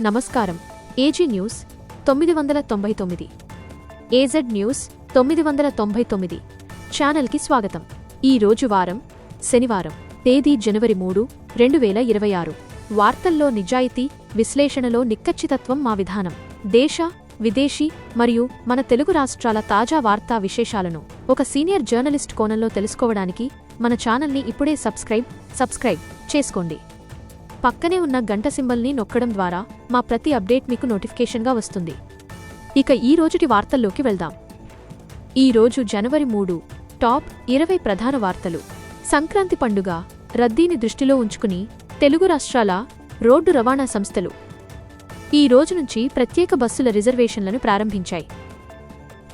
నమస్కారం. AG news తొమ్మిది వందల తొంభై తొమ్మిది. ఏజెడ్ న్యూస్ తొమ్మిది వందల తొంభై తొమ్మిది. ఛానల్కి స్వాగతం. ఈ రోజు వారం శనివారం తేదీ జనవరి మూడు రెండు వేల ఇరవై ఆరు. వార్తల్లో నిజాయితీ విశ్లేషణలో నిక్కచ్చితత్వం మా విధానం. దేశ విదేశీ మరియు మన తెలుగు రాష్ట్రాల తాజా వార్తా విశేషాలను ఒక సీనియర్ జర్నలిస్ట్ కోణంలో తెలుసుకోవడానికి మన ఛానల్ని ఇప్పుడే సబ్స్క్రైబ్ సబ్స్క్రైబ్ చేసుకోండి. పక్కనే ఉన్న గంట సింబల్ని నొక్కడం ద్వారా మా ప్రతి అప్డేట్ మీకు నోటిఫికేషన్గా వస్తుంది. ఇక ఈ రోజుటి వార్తల్లోకి వెళ్దాం. ఈ రోజు జనవరి మూడు టాప్ ఇరవై ప్రధాన వార్తలు. సంక్రాంతి పండుగ రద్దీని దృష్టిలో ఉంచుకుని తెలుగు రాష్ట్రాల రోడ్డు రవాణా సంస్థలు ఈ రోజు నుంచి ప్రత్యేక బస్సుల రిజర్వేషన్లను ప్రారంభించాయి.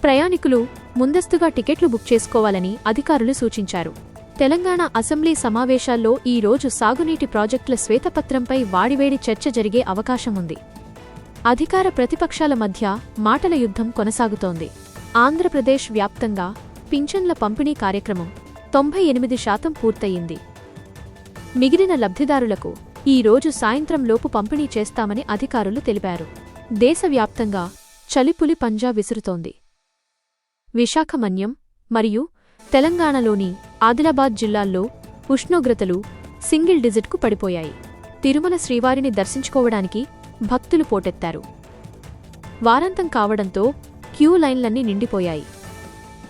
ప్రయాణికులు ముందస్తుగా టికెట్లు బుక్ చేసుకోవాలని అధికారులు సూచించారు. తెలంగాణ అసెంబ్లీ సమావేశాల్లో ఈ రోజు సాగునీటి ప్రాజెక్టుల శ్వేతపత్రంపై వాడివేడి చర్చ జరిగే అవకాశం ఉంది అధికార ప్రతిపక్షాల మధ్య మాటల యుద్ధం కొనసాగుతోంది. ఆంధ్రప్రదేశ్ వ్యాప్తంగా పింఛన్ల పంపిణీ కార్యక్రమం తొంభై ఎనిమిది శాతం పూర్తయింది. మిగిలిన లబ్ధిదారులకు ఈ రోజు సాయంత్రంలోపు పంపిణీ చేస్తామని అధికారులు తెలిపారు. దేశవ్యాప్తంగా చలిపులి పంజా విసురుతోంది. విశాఖమన్యం మరియు తెలంగాణలోని ఆదిలాబాద్ జిల్లాల్లో ఉష్ణోగ్రతలు సింగిల్ డిజిట్కు పడిపోయాయి. తిరుమల శ్రీవారిని దర్శించుకోవడానికి భక్తులు పోటెత్తారు. వారాంతం కావడంతో క్యూ లైన్లన్నీ నిండిపోయాయి.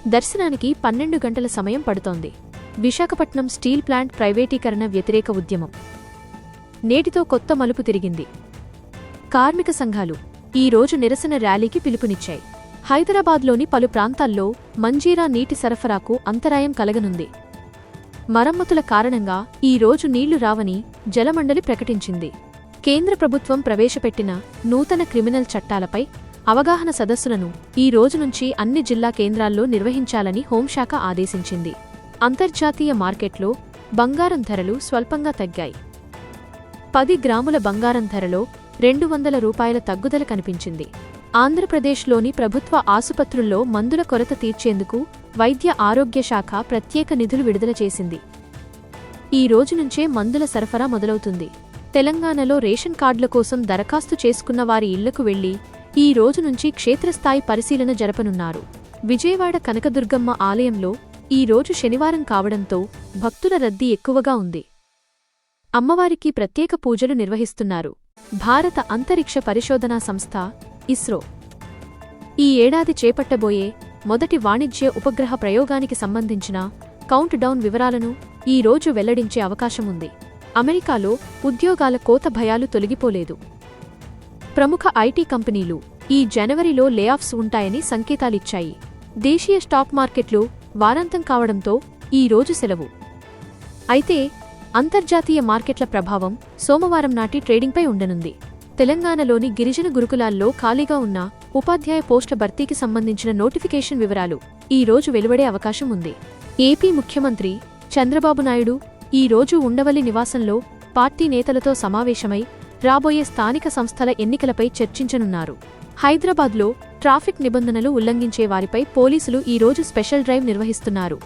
దర్శనానికి పన్నెండు గంటల సమయం పడుతోంది. విశాఖపట్నం స్టీల్ ప్లాంట్ ప్రైవేటీకరణ వ్యతిరేక ఉద్యమం. నేటితో కొత్త మలుపు తిరిగింది. కార్మిక సంఘాలు ఈ రోజు నిరసన ర్యాలీకి పిలుపునిచ్చాయి. హైదరాబాద్లోని పలు ప్రాంతాల్లో మంజీరా నీటి సరఫరాకు అంతరాయం కలగనుంది. మరమ్మతుల కారణంగా ఈ రోజు నీళ్ళు రావని జలమండలి ప్రకటించింది. కేంద్ర ప్రభుత్వం ప్రవేశపెట్టిన నూతన క్రిమినల్ చట్టాలపై అవగాహన సదస్సులను ఈ రోజు నుంచి అన్ని జిల్లా కేంద్రాల్లో నిర్వహించాలని హోంశాఖ ఆదేశించింది. అంతర్జాతీయ మార్కెట్లో బంగారం ధరలు స్వల్పంగా తగ్గాయి. పది గ్రాముల బంగారం ధరలో రెండు వందల రూపాయల తగ్గుదల కనిపించింది. ఆంధ్రప్రదేశ్లోని ప్రభుత్వ ఆసుపత్రుల్లో మందుల కొరత తీర్చేందుకు వైద్య ఆరోగ్య శాఖ ప్రత్యేక నిధులు విడుదల చేసింది. ఈ రోజు నుంచే మందుల సరఫరా మొదలవుతుంది. తెలంగాణలో రేషన్ కార్డుల కోసం దరఖాస్తు చేసుకున్న వారి ఇళ్ళకు వెళ్ళి ఈ రోజు నుంచి క్షేత్రస్థాయి పరిశీలన జరపనున్నారు. విజయవాడ కనకదుర్గమ్మ ఆలయంలో ఈ రోజు శనివారం కావడంతో భక్తుల రద్దీ ఎక్కువగా ఉంది. అమ్మవారికి ప్రత్యేక పూజలు నిర్వహిస్తున్నారు. భారత అంతరిక్ష పరిశోధనా సంస్థ ఇస్రో. ఈ ఏడాది చేపట్టబోయే మొదటి వాణిజ్య ఉపగ్రహ ప్రయోగానికి సంబంధించిన కౌంట్ డౌన్ వివరాలను ఈ రోజు వెల్లడించే అవకాశముంది. అమెరికాలో ఉద్యోగాల కోత భయాలు తొలగిపోలేదు. ప్రముఖ ఐటీ కంపెనీలు ఈ జనవరిలో లేఆఫ్స్ ఉంటాయని సంకేతాలిచ్చాయి. దేశీయ స్టాక్ మార్కెట్లు వారాంతం కావడంతో ఈ రోజు సెలవు. అయితే అంతర్జాతీయ మార్కెట్ల ప్రభావం సోమవారం నాటి ట్రేడింగ్పై ఉండనుంది. తెలంగాణలోని గిరిజన గురుకులాల్లో ఖాళీగా ఉన్న ఉపాధ్యాయ పోస్టు భర్తీకి సంబంధించిన నోటిఫికేషన్ వివరాలు ఈ రోజు వెలువడే అవకాశం ఉంది. ఏపీ ముఖ్యమంత్రి చంద్రబాబు నాయుడు ఈ రోజు ఉండవల్లి నివాసంలో పార్టీ నేతలతో సమావేశమై రాబోయే స్థానిక సంస్థల ఎన్నికలపై చర్చించనున్నారు. హైదరాబాద్లో ట్రాఫిక్ నిబంధనలు ఉల్లంఘించే వారిపై పోలీసులు ఈరోజు స్పెషల్ డ్రైవ్ నిర్వహిస్తున్నారు.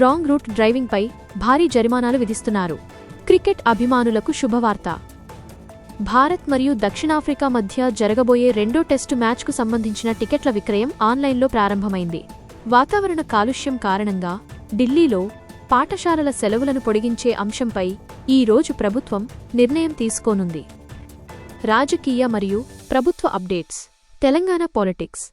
రాంగ్ రూట్ డ్రైవింగ్పై భారీ జరిమానాలు విధిస్తున్నారు. క్రికెట్ అభిమానులకు శుభవార్త. భారత్ మరియు దక్షిణాఫ్రికా మధ్య జరగబోయే రెండో టెస్టు మ్యాచ్కు సంబంధించిన టికెట్ల విక్రయం ఆన్లైన్లో ప్రారంభమైంది. వాతావరణ కాలుష్యం కారణంగా ఢిల్లీలో పాఠశాలల సెలవులను పొడిగించే అంశంపై ఈ రోజు ప్రభుత్వం నిర్ణయం తీసుకోనుంది. రాజకీయ మరియు ప్రభుత్వ అప్డేట్స్. తెలంగాణ పాలిటిక్స్.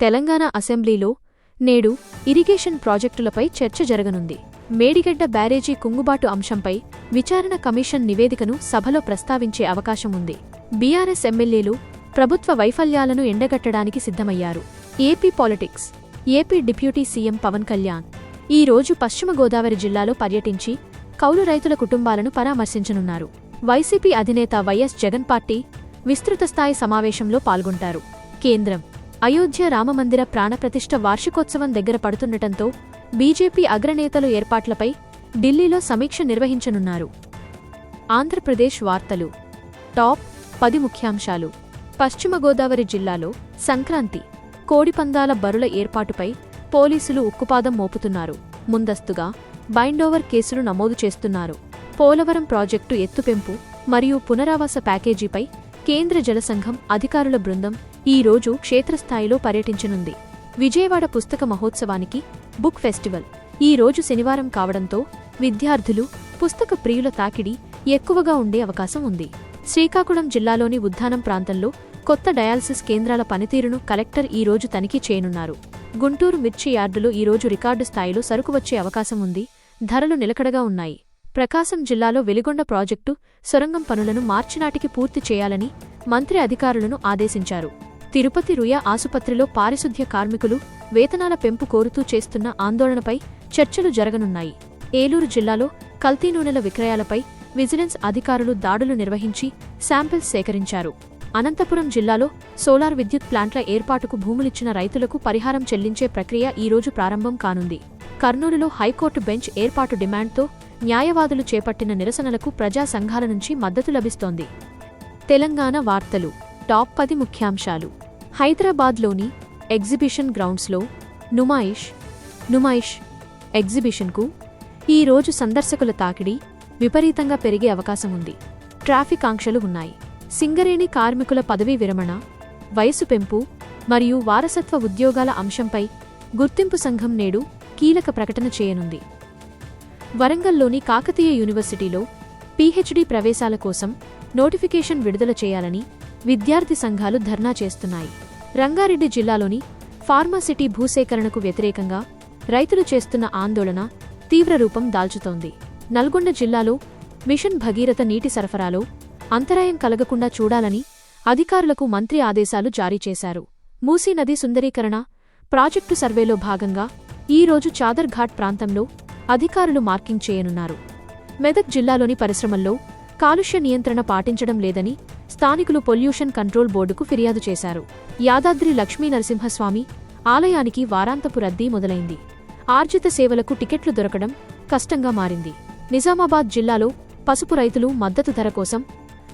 తెలంగాణ అసెంబ్లీలో నేడు ఇరిగేషన్ ప్రాజెక్టులపై చర్చ జరగనుంది. మేడిగడ్డ బ్యారేజీ కుంగుబాటు అంశంపై విచారణ కమిషన్ నివేదికను సభలో ప్రస్తావించే అవకాశం ఉంది. బీఆర్ఎస్ ఎమ్మెల్యేలు ప్రభుత్వ వైఫల్యాలను ఎండగట్టడానికి సిద్ధమయ్యారు. AP politics AP deputy CM Pawan Kalyan ఈ రోజు పశ్చిమ గోదావరి జిల్లాలో పర్యటించి కౌలు రైతుల కుటుంబాలను పరామర్శించనున్నారు. వైసీపీ అధినేత వైఎస్ జగన్ పార్టీ విస్తృత స్థాయి సమావేశంలో పాల్గొంటారు. కేంద్రం అయోధ్య రామమందిర ప్రాణప్రతిష్ఠ వార్షికోత్సవం దగ్గర పడుతుండటంతో బీజేపీ అగ్రనేతలు ఏర్పాట్లపై ఢిల్లీలో సమీక్ష నిర్వహించనున్నారు. ఆంధ్రప్రదేశ్ వార్తలు. టాప్ పది ముఖ్యాంశాలు. పశ్చిమ గోదావరి జిల్లాలో సంక్రాంతి. కోడిపందాల బరుల ఏర్పాటుపై పోలీసులు ఉక్కుపాదం మోపుతున్నారు. ముందస్తుగా బైండోవర్ కేసులు నమోదు చేస్తున్నారు. పోలవరం ప్రాజెక్టు ఎత్తుపెంపు మరియు పునరావాస ప్యాకేజీపై కేంద్ర జల సంఘం అధికారుల బృందం ఈ రోజు క్షేత్రస్థాయిలో పర్యటించనుంది. విజయవాడ పుస్తక మహోత్సవానికి బుక్ ఫెస్టివల్. ఈ రోజు శనివారం కావడంతో విద్యార్థులు పుస్తక ప్రియుల తాకిడి ఎక్కువగా ఉండే అవకాశం ఉంది. శ్రీకాకుళం జిల్లాలోని ఉద్దానం ప్రాంతంలో కొత్త డయాలసిస్ కేంద్రాల పనితీరును కలెక్టర్ ఈ రోజు తనిఖీ చేయనున్నారు. గుంటూరు మిర్చి యార్డులో ఈరోజు రికార్డు స్థాయిలో సరుకు వచ్చే అవకాశం ఉంది. ధరలు నిలకడగా ఉన్నాయి. ప్రకాశం జిల్లాలో వెలిగొండ ప్రాజెక్టు సొరంగం పనులను మార్చినాటికి పూర్తి చేయాలని మంత్రి అధికారులను ఆదేశించారు. తిరుపతి రుయా ఆసుపత్రిలో పారిశుద్ధ్య కార్మికులు వేతనాల పెంపు కోరుతూ చేస్తున్న ఆందోళనపై చర్చలు జరగనున్నాయి. ఏలూరు జిల్లాలో కల్తీ నూనెల విక్రయాలపై విజిలెన్స్ అధికారులు దాడులు నిర్వహించి శాంపిల్స్ సేకరించారు. అనంతపురం జిల్లాలో సోలార్ విద్యుత్ ప్లాంట్ల ఏర్పాటుకు భూములిచ్చిన రైతులకు పరిహారం చెల్లించే ప్రక్రియ ఈరోజు ప్రారంభం కానుంది. కర్నూలులో హైకోర్టు బెంచ్ ఏర్పాటు డిమాండ్తో న్యాయవాదులు చేపట్టిన నిరసనలకు ప్రజా సంఘాల నుంచి మద్దతు లభిస్తోంది. తెలంగాణ వార్తలు. టాప్ పది ముఖ్యాంశాలు. హైదరాబాద్లోని ఎగ్జిబిషన్ గ్రౌండ్స్లో నుమాయిష్ నుమాయిష్ ఎగ్జిబిషన్కు ఈ రోజు సందర్శకుల తాకిడి విపరీతంగా పెరిగే అవకాశం ఉంది. ట్రాఫిక్ ఆంక్షలు ఉన్నాయి. సింగరేణి కార్మికుల పదవీ విరమణ వయసు పెంపు మరియు వారసత్వ ఉద్యోగాల అంశంపై గుర్తింపు సంఘం నేడు కీలక ప్రకటన చేయనుంది. వరంగల్లోని కాకతీయ యూనివర్సిటీలో పీహెచ్డీ ప్రవేశాల కోసం నోటిఫికేషన్ విడుదల చేయాలని విద్యార్థి సంఘాలు ధర్నా చేస్తున్నాయి. రంగారెడ్డి జిల్లాలోని ఫార్మాసిటీ భూసేకరణకు వ్యతిరేకంగా రైతులు చేస్తున్న ఆందోళన తీవ్ర రూపం దాల్చుతోంది. నల్గొండ జిల్లాలో మిషన్ భగీరథ నీటి సరఫరాలో అంతరాయం కలగకుండా చూడాలని అధికారులకు మంత్రి ఆదేశాలు జారీ చేశారు. మూసీ నది సుందరీకరణ ప్రాజెక్టు సర్వేలో భాగంగా ఈ రోజు చాదర్ఘాట్ ప్రాంతంలో అధికారులు మార్కింగ్ చేయనున్నారు. మెదక్ జిల్లాలోని పరిశ్రమల్లో కాలుష్య నియంత్రణ పాటించడం లేదని స్థానికులు పొల్యూషన్ కంట్రోల్ బోర్డుకు ఫిర్యాదు చేశారు. యాదాద్రి లక్ష్మీ నరసింహస్వామి ఆలయానికి వారాంతపు రద్దీ మొదలైంది. ఆర్జిత సేవలకు టికెట్లు దొరకడం కష్టంగా మారింది. నిజామాబాద్ జిల్లాలో పసుపు రైతులు మద్దతు ధర కోసం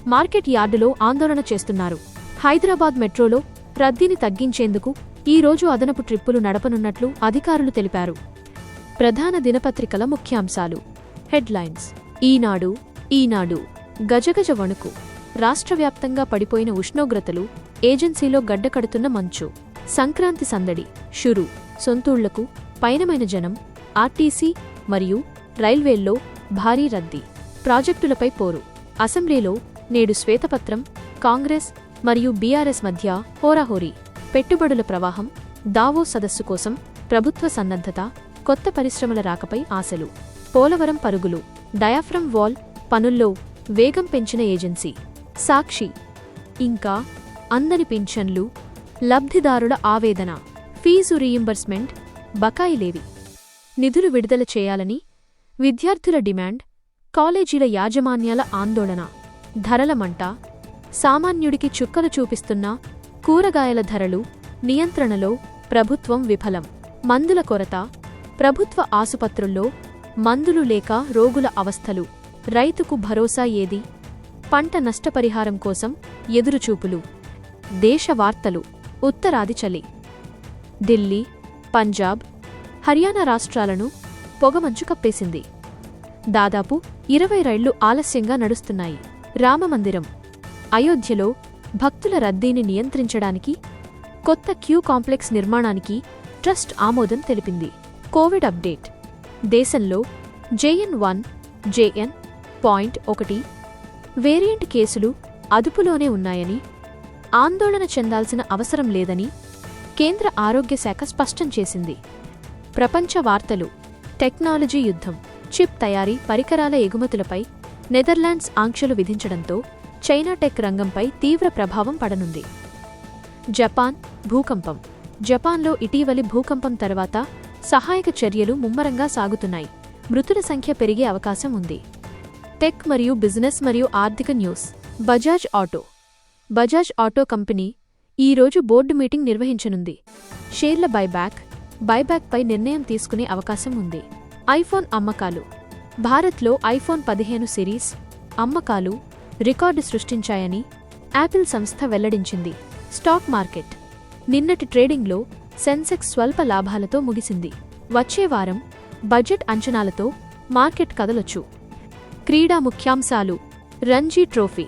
మార్కెట్ యార్డులో ఆందోళన చేస్తున్నారు. హైదరాబాద్ మెట్రోలో రద్దీని తగ్గించేందుకు ఈ రోజు అదనపు ట్రిప్పులు నడపనున్నట్లు అధికారులు తెలిపారు. ప్రధాన దినపత్రికల ముఖ్యాంశాలు. హెడ్లైన్స్. ఈనాడు ఈనాడు. గజగజ వణుకు. రాష్ట్ర వ్యాప్తంగా పడిపోయిన ఉష్ణోగ్రతలు ఏజెన్సీలో గడ్డకడుతున్న మంచు. సంక్రాంతి సందడి షురు. సొంతూళ్ళకు పయనమైన జనం ఆర్టీసీ మరియు రైల్వేల్లో భారీ రద్దీ. ప్రాజెక్టులపై పోరు. అసెంబ్లీలో నేడు శ్వేతపత్రం కాంగ్రెస్ మరియు బీఆర్ఎస్ మధ్య హోరాహోరీ. పెట్టుబడుల ప్రవాహం దావో సదస్సు కోసం ప్రభుత్వ సన్నద్ధత కొత్త పరిశ్రమల రాకపై ఆశలు. పోలవరం పరుగులు డయాఫ్రమ్ వాల్ పనుల్లో వేగం పెంచిన ఏజెన్సీ. సాక్షి. ఇంకా అందరి పింఛన్లు లబ్ధిదారుల ఆవేదన ఫీజు రీయింబర్స్మెంట్ బకాయిలేవి నిధులు విడుదల చేయాలని విద్యార్థుల డిమాండ్ కాలేజీల యాజమాన్యాల ఆందోళన ధరల మంట సామాన్యుడికి చుక్కలు చూపిస్తున్న కూరగాయల ధరలు నియంత్రణలో ప్రభుత్వం విఫలం. మందుల కొరత ప్రభుత్వ ఆసుపత్రుల్లో మందులు లేక రోగుల అవస్థలు రైతుకు భరోసా ఏది? పంట నష్టపరిహారం కోసం ఎదురుచూపులు. దేశ వార్తలు. ఉత్తరాది చలి. ఢిల్లీ పంజాబ్ హర్యానా రాష్ట్రాలను పొగమంచు కప్పేసింది. దాదాపు ఇరవై రైళ్ళు ఆలస్యంగా నడుస్తున్నాయి. రామమందిరం. అయోధ్యలో భక్తుల రద్దీని నియంత్రించడానికి కొత్త క్యూ కాంప్లెక్స్ నిర్మాణానికి ట్రస్ట్ ఆమోదం తెలిపింది. Covid update. దేశంలో జేఎన్ వన్ జేఎన్ పాయింట్ ఒకటి వేరియంట్ కేసులు అదుపులోనే ఉన్నాయని ఆందోళన చెందాల్సిన అవసరం లేదని కేంద్ర ఆరోగ్య శాఖ స్పష్టం చేసింది. ప్రపంచ వార్తలు టెక్నాలజీ యుద్ధం చిప్ తయారీ పరికరాల ఎగుమతులపై నెదర్లాండ్స్ ఆంక్షలు విధించడంతో చైనా టెక్ రంగంపై తీవ్ర ప్రభావం పడనుంది. జపాన్ భూకంపం జపాన్లో ఇటీవలి భూకంపం తర్వాత సహాయక చర్యలు ముమ్మరంగా సాగుతున్నాయి. మృతుల సంఖ్య పెరిగే అవకాశం ఉంది. టెక్ మరియు బిజినెస్ మరియు ఆర్థిక news. Bajaj auto. Bajaj auto company ఈ రోజు బోర్డు మీటింగ్ నిర్వహించనుంది. షేర్ల బైబ్యాక్ బైబ్యాక్పై నిర్ణయం తీసుకునే అవకాశం ఉంది. ఐఫోన్ అమ్మకాలు. భారత్లో ఐఫోన్ పదిహేను సిరీస్ అమ్మకాలు రికార్డు సృష్టించాయని యాపిల్ సంస్థ వెల్లడించింది. Stock market. నిన్నటి ట్రేడింగ్లో సెన్సెక్స్ స్వల్ప లాభాలతో ముగిసింది. వచ్చే వారం బడ్జెట్ అంచనాలతో మార్కెట్ కదలొచ్చు. క్రీడా ముఖ్యాంశాలు. రంజీ ట్రోఫీ.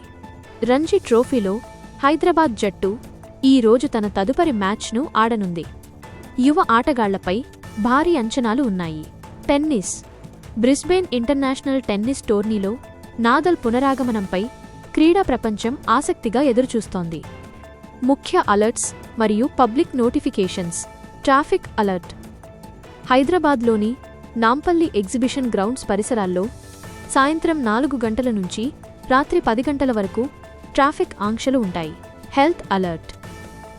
రంజీ ట్రోఫీలో హైదరాబాద్ జట్టు ఈ రోజు తన తదుపరి మ్యాచ్ను ఆడనుంది. యువ ఆటగాళ్ళపై భారీ అంచనాలు ఉన్నాయి. టెన్నిస్. బ్రిస్బేన్ ఇంటర్నేషనల్ టెన్నిస్ టోర్నీలో నాదల్ పునరాగమనంపై క్రీడా ప్రపంచం ఆసక్తిగా ఎదురుచూస్తోంది. ముఖ్య అలర్ట్స్ మరియు పబ్లిక్ నోటిఫికేషన్స్. Traffic alert. హైదరాబాద్లోని నాంపల్లి ఎగ్జిబిషన్ గ్రౌండ్స్ పరిసరాల్లో సాయంత్రం నాలుగు గంటల నుంచి రాత్రి పది గంటల వరకు ట్రాఫిక్ ఆంక్షలు ఉంటాయి. Health alert.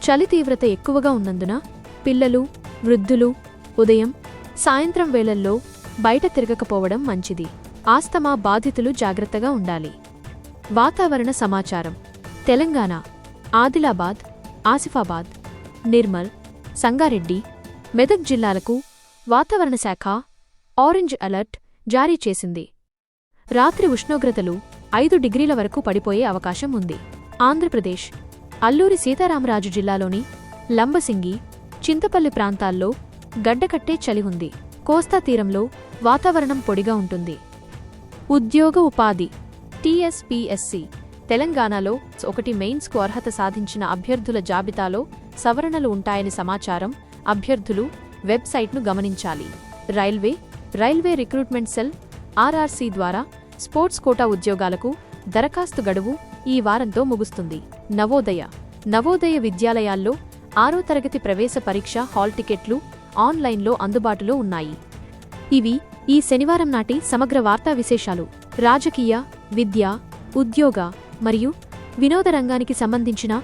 చలి తీవ్రత ఎక్కువగా ఉన్నందున పిల్లలు వృద్ధులు ఉదయం సాయంత్రం వేళల్లో బయట తిరగకపోవడం మంచిది. ఆస్తమా బాధితులు జాగ్రత్తగా ఉండాలి. వాతావరణ సమాచారం. తెలంగాణ ఆదిలాబాద్ ఆసిఫాబాద్ నిర్మల్ సంగారెడ్డి మెదక్ జిల్లాలకు వాతావరణ శాఖ ఆరెంజ్ అలర్ట్ జారీ చేసింది. రాత్రి ఉష్ణోగ్రతలు ఐదు డిగ్రీల వరకు పడిపోయే అవకాశం ఉంది. ఆంధ్రప్రదేశ్ అల్లూరి సీతారామరాజు జిల్లాలోని లంబసింగి చింతపల్లి ప్రాంతాల్లో గడ్డకట్టే చలి ఉంది. కోస్తా తీరంలో వాతావరణం పొడిగా ఉంటుంది. ఉద్యోగ ఉపాధి టీఎస్పీఎస్సి తెలంగాణలో ఒకటి మెయిన్స్కు అర్హత సాధించిన అభ్యర్థుల జాబితాలో సవరణలు ఉంటాయని సమాచారం అభ్యర్థులు వెబ్సైట్ను గమనించాలి. Railway railway recruitment cell RRC ద్వారా స్పోర్ట్స్ కోటా ఉద్యోగాలకు దరఖాస్తు గడువు ఈ వారంతో ముగుస్తుంది. నవోదయ నవోదయ విద్యాలయాల్లో ఆరో తరగతి ప్రవేశ పరీక్ష హాల్ టికెట్లు ఆన్లైన్లో అందుబాటులో ఉన్నాయి. ఇవి ఈ శనివారం నాటి సమగ్ర వార్తా విశేషాలు. రాజకీయ విద్య ఉద్యోగ మరియు వినోద రంగానికి సంబంధించిన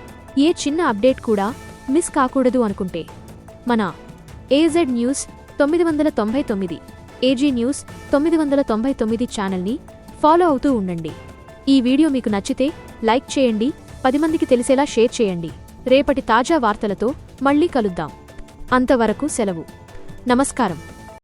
ఏ చిన్న అప్డేట్ కూడా మిస్ కాకూడదు అనుకుంటే మన ఏజెడ్ న్యూస్ తొమ్మిది వందల తొంభై తొమ్మిది. ఏజీ న్యూస్ తొమ్మిది వందల తొంభై తొమ్మిది ఛానల్ని ఫాలో అవుతూ ఉండండి. ఈ వీడియో మీకు నచ్చితే లైక్ చేయండి పది మందికి తెలిసేలా షేర్ చేయండి. రేపటి తాజా వార్తలతో మళ్ళీ కలుద్దాం. అంతవరకు సెలవు. నమస్కారం.